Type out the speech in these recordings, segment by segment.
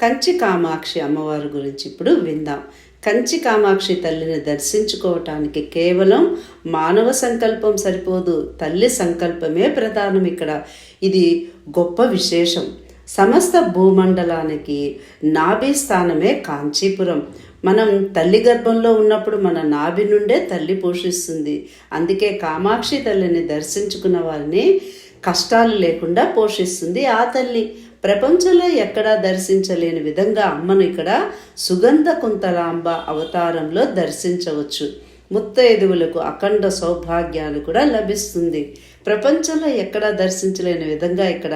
కంచి కామాక్షి అమ్మవారి గురించి ఇప్పుడు విందాం. కంచి కామాక్షి తల్లిని దర్శించుకోవటానికి కేవలం మానవ సంకల్పం సరిపోదు తల్లి సంకల్పమే ప్రధానం ఇక్కడ. ఇది గొప్ప విశేషం. సమస్త భూమండలానికి నాభి స్థానమే కాంచీపురం. మనం తల్లి గర్భంలో ఉన్నప్పుడు మన నాభి నుండే తల్లి పోషిస్తుంది. అందుకే కామాక్షి తల్లిని దర్శించుకున్న వారిని కష్టాలు లేకుండా పోషిస్తుంది ఆ తల్లి. ప్రపంచంలో ఎక్కడా దర్శించలేని విధంగా అమ్మను ఇక్కడ సుగంధ కుంతలాంబ అవతారంలో దర్శించవచ్చు. ముత్తైదువులకు అఖండ సౌభాగ్యాలు కూడా లభిస్తుంది. ప్రపంచంలో ఎక్కడా దర్శించలేని విధంగా ఇక్కడ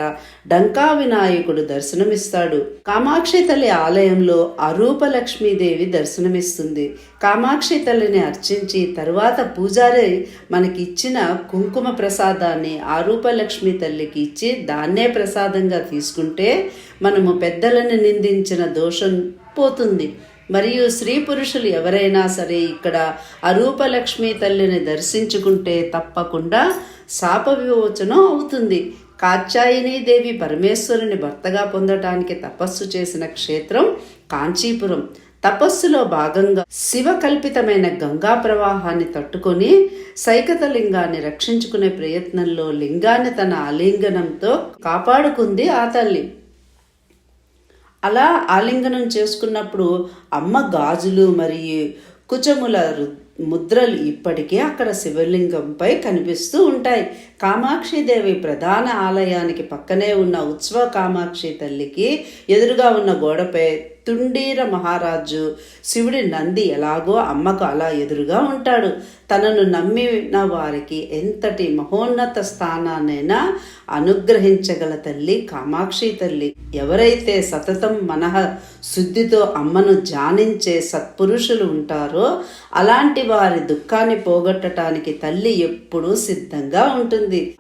డంకా వినాయకుడు దర్శనమిస్తాడు. కామాక్షి తల్లి ఆలయంలో అరూప లక్ష్మీదేవి దర్శనమిస్తుంది. కామాక్షి తల్లిని అర్చించి తరువాత పూజారి మనకి ఇచ్చిన కుంకుమ ప్రసాదాన్ని ఆరూప లక్ష్మి తల్లికి ఇచ్చి దాన్నే ప్రసాదంగా తీసుకుంటే మనము పెద్దలను నిందించిన దోషం పోతుంది. మరియు స్త్రీ పురుషులు ఎవరైనా సరే ఇక్కడ అరూపలక్ష్మి తల్లిని దర్శించుకుంటే తప్పకుండా శాప విమోచనం అవుతుంది. కాత్యాయని దేవి పరమేశ్వరుని భర్తగా పొందటానికి తపస్సు చేసిన క్షేత్రం కాంచీపురం. తపస్సులో భాగంగా శివ కల్పితమైన గంగా ప్రవాహాన్ని తట్టుకొని సైకత లింగాన్ని రక్షించుకునే ప్రయత్నంలో లింగాన్ని తన ఆలింగనంతో కాపాడుకుంది ఆ తల్లి. అలా ఆలింగనం చేసుకున్నప్పుడు అమ్మ గాజులు మరియు కుచముల రు- ముద్రలు ఇప్పటికీ అక్కడ శివలింగంపై కనిపిస్తూ ఉంటాయి. కామాక్షి దేవి ప్రధాన ఆలయానికి పక్కనే ఉన్న ఉత్సవ కామాక్షి తల్లికి ఎదురుగా ఉన్న గోడపై తుండీర మహారాజు శివుడి నంది ఎలాగో అమ్మకు అలా ఎదురుగా ఉంటాడు. తనను నమ్మిన వారికి ఎంతటి మహోన్నత స్థానాన్నైనా అనుగ్రహించగల తల్లి కామాక్షి తల్లి. ఎవరైతే సతతం మనః శుద్ధితో అమ్మను జానించే సత్పురుషులు ఉంటారో అలాంటి వారి దుఃఖాన్ని పోగొట్టడానికి తల్లి ఎప్పుడూ సిద్ధంగా ఉంటుంది.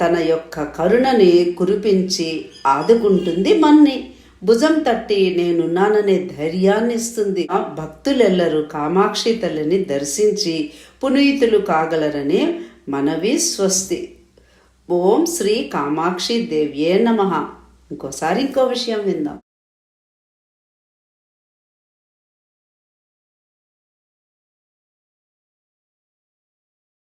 తన యొక్క కరుణని కురిపించి ఆదుకుంటుంది మన్ని. భుజం తట్టి నేనున్నాననే ధైర్యాన్ని ఇస్తుంది ఆ భక్తులెల్లరూ కామాక్షి తల్లిని దర్శించి పునీతులు కాగలరని మనవి స్వస్తి. ఓం శ్రీ కామాక్షి దేవ్యే నమ. ఇంకోసారి ఇంకో విషయం విందాం.